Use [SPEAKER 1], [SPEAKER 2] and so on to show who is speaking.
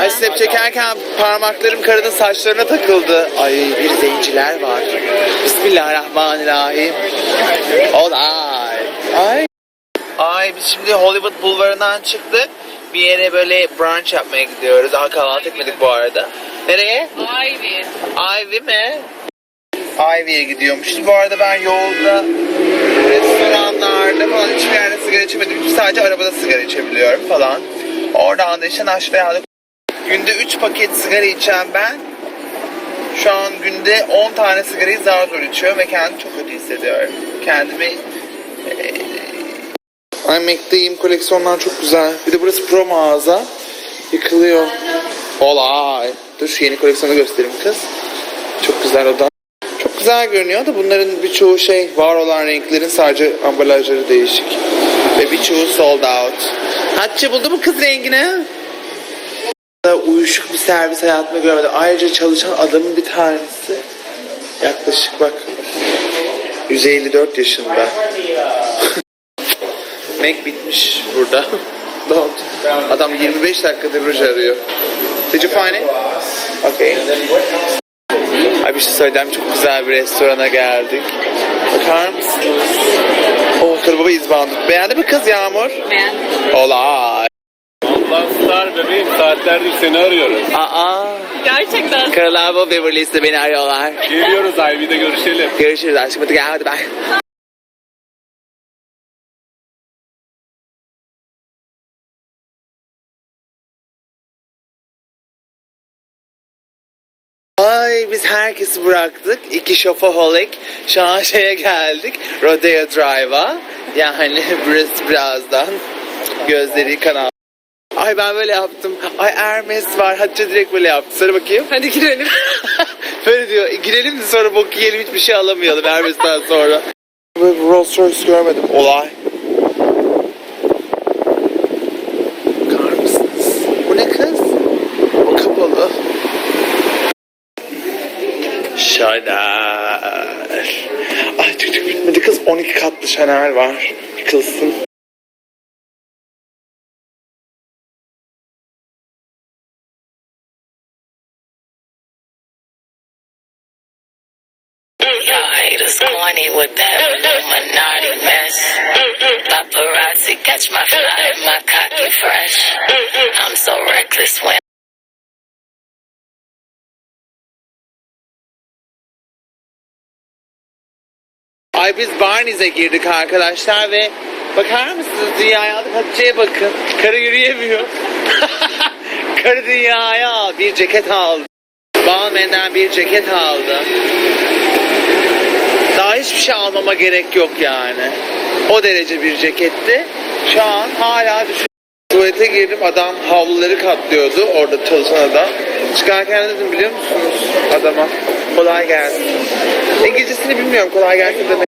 [SPEAKER 1] Ay snap çekerken parmaklarım karının saçlarına takıldı. Ay bir zenciler var. Bismillahirrahmanirrahim. Olay. Ay. Ay biz şimdi Hollywood bulvarından çıktık. Bir yere böyle brunch yapmaya gidiyoruz. Daha kahvaltı etmedik bu arada. Nereye?
[SPEAKER 2] Ivy.
[SPEAKER 1] Ivy mi? Ivy'ye gidiyormuşuz. Bu arada ben yolda restoranlarda falan hiçbir yerde sigara içmedim. Çünkü sadece arabada sigara içebiliyorum falan. Oradan da işte Nashville'e aldık. Günde 3 paket sigara içen ben şu an günde 10 tane sigarayı zar zor içiyorum ve kendimi çok kötü hissediyorum. Kendimi eee Ay Mac'deyim koleksiyonlar çok güzel. Bir de burası pro mağaza. Yıkılıyor. Olay. Dur şu yeni koleksiyonu göstereyim kız. Çok güzel o. Çok güzel görünüyor da bunların birçoğu şey var olan renklerin sadece ambalajları değişik. Ve birçoğu sold out. Hatice buldu mu kız rengini? Uyuşuk bir servis hayatımda görmedim. Ayrıca çalışan adamın bir tanesi yaklaşık bak 154 yaşında. Mac bitmiş burada. Don't. Adam 25 dakikadır ruj arıyor. Did you find it? Okay. Ay bir şey söyleyeceğim. Çok güzel bir restorana geldik. Bakar mısınız? Oh karı baba izbandık. Beğendi mi kız Yağmur?
[SPEAKER 2] Beğendim.
[SPEAKER 1] Olay.
[SPEAKER 3] Star bebeğim saatlerdir seni arıyoruz.
[SPEAKER 1] Aa.
[SPEAKER 2] Gerçekten.
[SPEAKER 1] Karılar bu Beverly Hills'te beni arıyorlar.
[SPEAKER 3] Geliyoruz Ivy'de görüşelim.
[SPEAKER 1] Görüşürüz aşkım. Hadi gel hadi bye. Ay biz herkesi bıraktık. İki şofaholik. Şu an şeye geldik. Rodeo Drive'a. Yani burası birazdan gözleri kanal. Ay ben böyle yaptım. Ay Hermes var. Hatice direkt böyle yaptı. Söyle bakayım.
[SPEAKER 2] Hadi girelim.
[SPEAKER 1] Böyle diyor. Girelim de sonra bok yiyelim hiçbir şey alamayalım Hermes'ten sonra. Böyle Rolls Royce görmedim. Olay. Bu ne kız? O kapalı. Chanel. Ay tık tık bitmedi kız. 12 katlı Chanel var. Yıkılsın.
[SPEAKER 4] Y'all haters corny with that Illuminati mess. Paparazzi catch my fly, my cocky fresh. I'm so reckless when
[SPEAKER 1] Ay biz Barney's'e girdik arkadaşlar ve bakar mısınız dünyaya aldık Hatice'ye bakın. Karı yürüyemiyor. Karı dünyaya bir ceket aldı. Balmain'den bir ceket aldı. Şey almama gerek yok yani. O derece bir ceketti. Şu an hala düşün. Tuvalete girdim adam havluları katlıyordu orada çalışan adam. Çıkarken dedim biliyor musunuz adama kolay gelsin. İngilizcesini bilmiyorum kolay gelsin demek.